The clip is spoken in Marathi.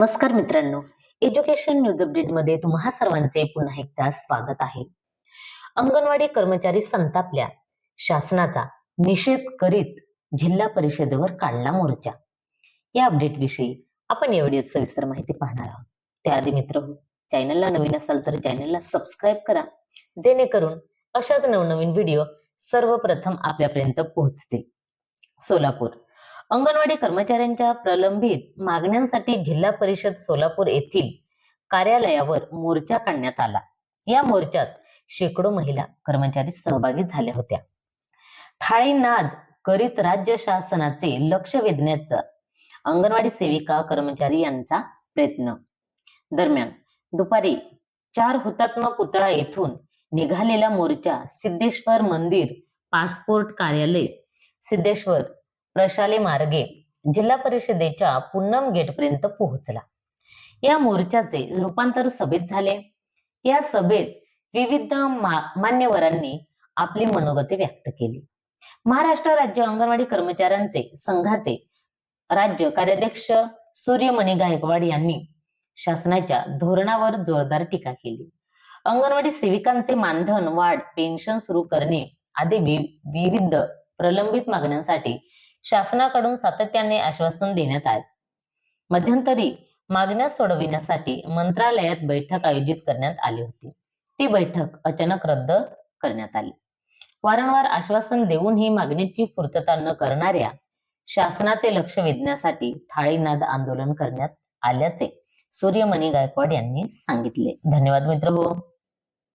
नमस्कार मित्रांनो एज्युकेशन न्यूज अपडेटमध्ये तुम्हा सर्वांचे पुन्हा एकदा स्वागत आहे. अंगणवाडी कर्मचारी संतापल्या. शासनाचा निषेध करीत जिल्हा परिषदेवर काढला मोर्चा. या अपडेट विषयी आपण एवढी सविस्तर माहिती पाहणार आहोत. त्याआधी मित्र चॅनलला नवीन असाल तर चॅनलला सबस्क्राईब करा. जेणेकरून अशाच नवनवीन व्हिडिओ सर्वप्रथम आपल्यापर्यंत पोहोचतील. सोलापूर अंगणवाडी कर्मचाऱ्यांच्या प्रलंबित मागण्यांसाठी जिल्हा परिषद सोलापूर येथील कार्यालयावर मोर्चा काढण्यात आला. या मोर्चात शेकडो महिला कर्मचारी सहभागी झाल्या होत्या. थाळी नाद करीत राज्य शासनाचे लक्ष वेधण्याचा अंगणवाडी सेविका कर्मचारी यांचा प्रयत्न. दरम्यान दुपारी चार हुतात्मा पुतळा येथून निघालेला मोर्चा सिद्धेश्वर मंदिर पासपोर्ट कार्यालय सिद्धेश्वर प्रशाले मार्गे जिल्हा परिषदेच्या पुन्नम गेटपर्यंत पोहोचला. या मोर्चाचे रूपांतर सभेत झाले. या सभेत विविध मान्यवरांनी आपली मनोगते व्यक्त केली. महाराष्ट्र राज्य अंगणवाडी कर्मचाऱ्यांचे संघाचे राज्य कार्याध्यक्ष सूर्यमणी गायकवाड यांनी शासनाच्या धोरणावर जोरदार टीका केली. अंगणवाडी सेविकांचे मानधन वाढ पेन्शन सुरू करणे आदी विविध प्रलंबित मागण्यांसाठी शासनाकडून सातत्याने आश्वासन देण्यात आले. मध्यंतरी मागण्या सोडविण्यासाठी मंत्रालयात बैठक आयोजित करण्यात आली होती. ती बैठक अचानक रद्द करण्यात आली. वारंवार आश्वासन देऊनही मागणीची पूर्तता न करणाऱ्या शासनाचे लक्ष वेधण्यासाठी थाळीनाद आंदोलन करण्यात आल्याचे सूर्यमणी गायकवाड यांनी सांगितले. धन्यवाद मित्र हो